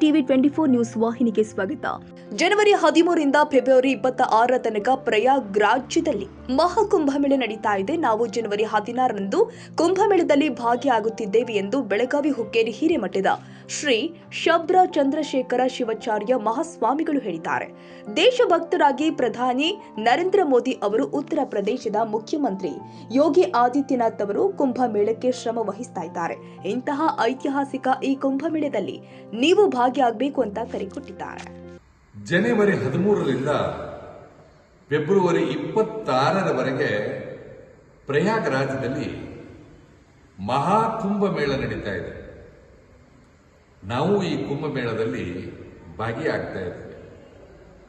TV twenty four news ವಾಹಿನಿಗೆ ಸ್ವಾಗತ. ಜನವರಿ ಹದಿಮೂರರಿಂದ ಫೆಬ್ರವರಿ ಇಪ್ಪತ್ತ ಆರರ ತನಕ ಪ್ರಯಾಗ್ ರಾಜ್ಯದಲ್ಲಿ ಮಹಾಕುಂಭಮೇಳ ನಡೀತಾ ಇದೆ. ನಾವು ಜನವರಿ ಹದಿನಾರರಂದು ಕುಂಭಮೇಳದಲ್ಲಿ ಭಾಗಿಯಾಗುತ್ತಿದ್ದೇವೆ ಎಂದು ಬೆಳಗಾವಿ ಹುಕ್ಕೇರಿ ಹಿರೇಮಠದ ಶ್ರೀ ಶಬ್ರ ಚಂದ್ರಶೇಖರ ಶಿವಾಚಾರ್ಯ ಮಹಾಸ್ವಾಮಿಗಳು ಹೇಳಿದ್ದಾರೆ. ದೇಶಭಕ್ತರಾಗಿ ಪ್ರಧಾನಿ ನರೇಂದ್ರ ಮೋದಿ ಅವರು ಉತ್ತರ ಪ್ರದೇಶದ ಮುಖ್ಯಮಂತ್ರಿ ಯೋಗಿ ಆದಿತ್ಯನಾಥ್ ಅವರು ಕುಂಭಮೇಳಕ್ಕೆ ಶ್ರಮ ವಹಿಸ್ತಾ ಇದ್ದಾರೆ. ಇಂತಹ ಐತಿಹಾಸಿಕ ಈ ಕುಂಭಮೇಳದಲ್ಲಿ ನೀವು ಭಾಗಿಯಾಗಬೇಕು ಅಂತ ಕರೆ ಕೊಟ್ಟಿದ್ದಾರೆ. ಜನವರಿ ಹದಿಮೂರರಿಂದ ಫೆಬ್ರವರಿ ಇಪ್ಪತ್ತಾರರವರೆಗೆ ಪ್ರಯಾಗರಾಜದಲ್ಲಿ ಮಹಾಕುಂಭ ಮೇಳ ನಡೀತಾ ಇದೆ. ನಾವು ಈ ಕುಂಭಮೇಳದಲ್ಲಿ ಭಾಗಿಯಾಗ್ತಾ ಇದ್ದೇವೆ.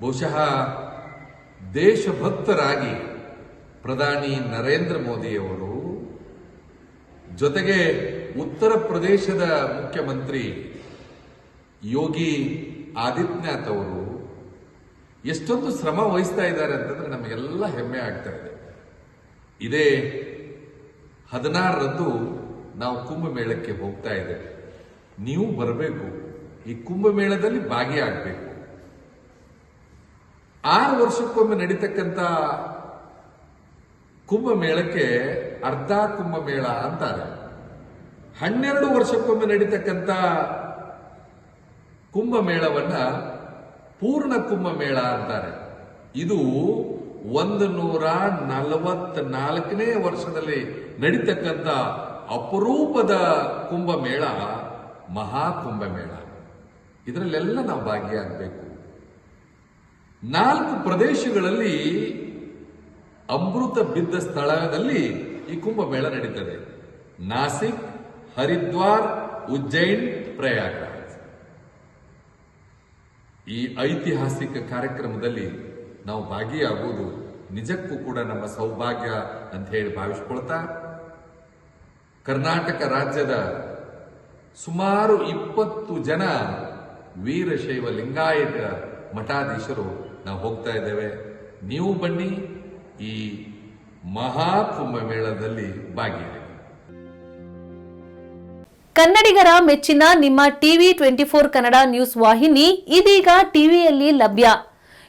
ಬಹುಶಃ ದೇಶಭಕ್ತರಾಗಿ ಪ್ರಧಾನಿ ನರೇಂದ್ರ ಮೋದಿಯವರು ಜೊತೆಗೆ ಉತ್ತರ ಪ್ರದೇಶದ ಮುಖ್ಯಮಂತ್ರಿ ಯೋಗಿ ಆದಿತ್ಯನಾಥ್ ಅವರು ಎಷ್ಟೊಂದು ಶ್ರಮ ವಹಿಸ್ತಾ ಇದ್ದಾರೆ ಅಂತಂದ್ರೆ ನಮಗೆಲ್ಲ ಹೆಮ್ಮೆ ಆಗ್ತಾ ಇದೆ. ಇದೇ ಹದಿನಾರರಂದು ನಾವು ಕುಂಭಮೇಳಕ್ಕೆ ಹೋಗ್ತಾ ಇದ್ದೇವೆ. ನೀವು ಬರಬೇಕು. ಈ ಕುಂಭಮೇಳದಲ್ಲಿ ಭಾಗಿಯಾಗಬೇಕು. ಆರು ವರ್ಷಕ್ಕೊಮ್ಮೆ ನಡೀತಕ್ಕಂಥ ಕುಂಭಮೇಳಕ್ಕೆ ಅರ್ಧ ಕುಂಭಮೇಳ ಅಂತಾರೆ. ಹನ್ನೆರಡು ವರ್ಷಕ್ಕೊಮ್ಮೆ ನಡೀತಕ್ಕಂಥ ಕುಂಭಮೇಳವನ್ನ ಪೂರ್ಣ ಕುಂಭಮೇಳ ಅಂತಾರೆ. ಇದು ಒಂದು ನೂರ ನಲವತ್ನಾಲ್ಕನೇ ವರ್ಷದಲ್ಲಿ ನಡೀತಕ್ಕಂಥ ಅಪರೂಪದ ಕುಂಭಮೇಳ. ಮಹಾಕುಂಭಮೇಳ. ಇದರಲ್ಲೆಲ್ಲ ನಾವು ಭಾಗಿಯಾಗಬೇಕು. ನಾಲ್ಕು ಪ್ರದೇಶಗಳಲ್ಲಿ ಅಮೃತ ಬಿದ್ದ ಸ್ಥಳದಲ್ಲಿ ಈ ಕುಂಭಮೇಳ ನಡೀತದೆ. ನಾಸಿಕ್, ಹರಿದ್ವಾರ್ ಉಜ್ಜೈನ್ ಪ್ರಯಾಗ ಈ ಐತಿಹಾಸಿಕ ಕಾರ್ಯಕ್ರಮದಲ್ಲಿ ನಾವು ಭಾಗಿಯಾಗುವುದು ನಿಜಕ್ಕೂ ಕೂಡ ನಮ್ಮ ಸೌಭಾಗ್ಯ ಅಂತ ಹೇಳಿ ಭಾವಿಸ್ಕೊಳ್ತಾ, ಕರ್ನಾಟಕ ರಾಜ್ಯದ ಸುಮಾರು ಇಪ್ಪತ್ತು ಜನ ವೀರಶೈವ ಲಿಂಗಾಯತ ಮಠಾಧೀಶರು ನಾವು ಹೋಗ್ತಾ ಇದ್ದೇವೆ. ನೀವು ಬನ್ನಿ, ಈ ಮಹಾಕುಂಭ ಮೇಳದಲ್ಲಿ ಭಾಗಿಯಾಗಿ. ಕನ್ನಡಿಗರ ಮೆಚ್ಚಿನ ನಿಮ್ಮ TV twenty four Kannada news ವಾಹಿನಿ ಇದೀಗ ಟಿವಿಯಲ್ಲಿ ಲಭ್ಯ.